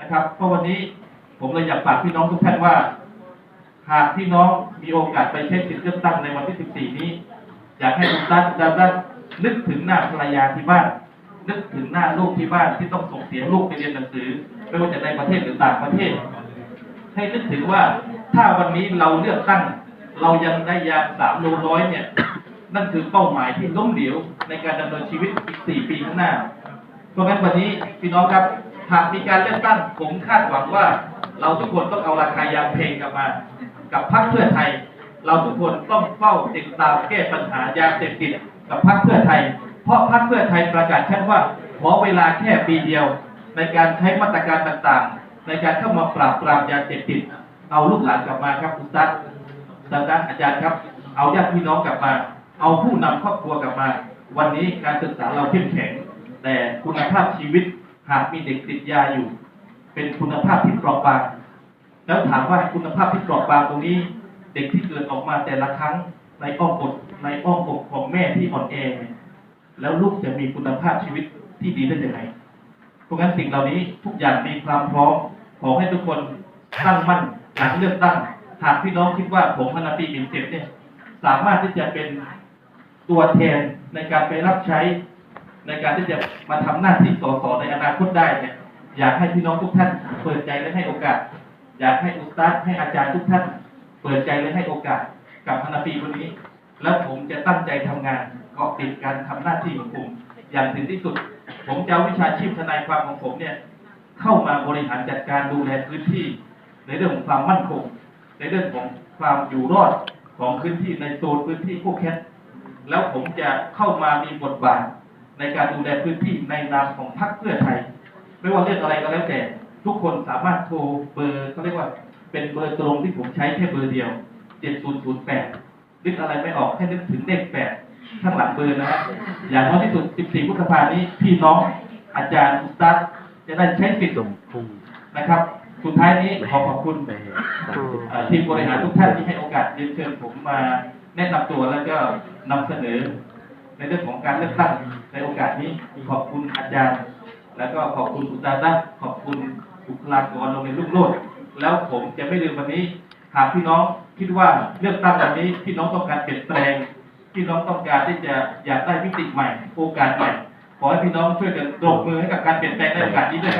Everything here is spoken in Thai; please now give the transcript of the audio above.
นะครับเพราะวันนี้ผมเลยอยากฝากพี่น้องทุกท่านว่า หากพี่น้องมีโอกาสไปใช้สิทธิ์เลือกตั้งในวันที่ 14 นี้ อยากให้ทุกท่านทุกท่านนึกถึงหน้าภรรยาที่บ้าน นึกถึงหน้าลูกที่บ้านที่ต้องส่งเสียลูกไปเรียนหนังสือไม่ว่าจะในประเทศหรือต่างประเทศ ให้นึกถึงว่าถ้าวันนี้เราเลือกตั้ง เรายังได้ยาสามโลร้อยเนี่ย นั่นคือเป้าหมายที่ล้มเหลวในการดำเนินชีวิตอีกสี่ปีข้างหน้า เพราะงั้นวันนี้พี่น้องครับ หากมีการเลือกตั้งผมคาดหวังว่า เราทุกคนต้องเอาราคายางเพลงกลับมา กับพรรคเพื่อไทย เราทุกคนต้องเฝ้าติดตามแก้ปัญหายาเสพติดกับพรรคเพื่อไทย เพราะพรรคเพื่อไทยประกาศชัดว่าขอเวลาแค่ปีเดียว ในการใช้มาตรการต่างๆ ในการเข้ามาปราบปรามยาเสพติดเอาลูกหลานกลับมาครับคุณตั๊ดดังนั้นอาจารย์ครับ เอาญาติพี่น้องกลับมา เอาผู้นำครอบครัวกลับมา วันนี้การศึกษาเราเข้มแข็ง แต่คุณภาพชีวิต หากมีเด็กติดยาอยู่ เป็นคุณภาพที่เปราะบาง แล้วถามว่าคุณภาพที่เปราะบางตรงนี้ เด็กที่เกิดออกมาแต่ละครั้งในอ้อมอกในอ้อมอกของแม่ที่อ่อนแอเนี่ยแล้วลูกจะมีคุณภาพชีวิตที่ดีได้ยังไงเพราะงั้นสิ่งเหล่านี้ทุกอย่างมีความพร้อมขอให้ทุกคนตั้งมั่นหลังเลือกตั้งหากพี่น้องคิดว่าผมพนาปีบินเจ็ดเนี่ย สามารถที่จะเป็นตัวแทนในการไปรับใช้ ในการที่จะมาทำหน้าที่สสในอนาคตได้เนี่ยอยากให้พี่น้องทุกท่านเปิดใจและให้โอกาส อยากให้อุตสตาดให้อาจารย์ทุกท่าน เปิดใจและให้โอกาสกับพนาปีคนนี้ แล้วผมจะตั้งใจทำงานเกาะติดการทำหน้าที่ของผมอย่างถึงที่สุด ผมจะวิชาชีพทนายความของผมเนี่ยเข้ามาบริหารจัดการดูแลพื้นที่ ในเรื่องของความมั่นคง ในเรื่องของความอยู่รอดของพื้นที่ในโซนพื้นที่พวกแคทแล้วผมจะเข้ามามีบทบาท ในการดูแลพื้นที่ในนามของพรรคเพื่อไทย ไม่ว่าเรื่องอะไรก็แล้วแต่ ทุกคนสามารถโทรเบอร์เขาเรียกว่าเป็นเบอร์ตรงที่ผมใช้แค่เบอร์เดียว 7008 นึกอะไรไม่ออกให้นึกถึงเลข8ข้างหลังเบอร์นะครับอย่างน้อยที่สุด 14พฤษภานี้พี่น้องอาจารย์อุสตัดจะได้ใช้สิทธิ์นะครับ สุดท้ายนี้ขอขอบคุณทีมบริหารทุกท่านที่ให้โอกาสเรียนเชิญผมมาแนะนำตัวแล้วก็นำเสนอ ในเรื่องของการเลือกตั้งในโอกาสนี้ขอบคุณอาจารย์ แล้วก็ขอบคุณอุตสาหะขอบคุณบุคลากรโรงเรียนลูกโลดแล้วผมจะไม่ลืมวันนี้หากพี่น้องคิดว่าเลือกตั้งวันนี้พี่น้องต้องการเปลี่ยนแปลงพี่น้องต้องการที่จะอยากได้วิติใหม่ โอกาสใหม่ขอให้พี่น้องช่วยกันปรบมือให้กับการเปลี่ยนแปลงในโอกาสนี้ด้วยครับ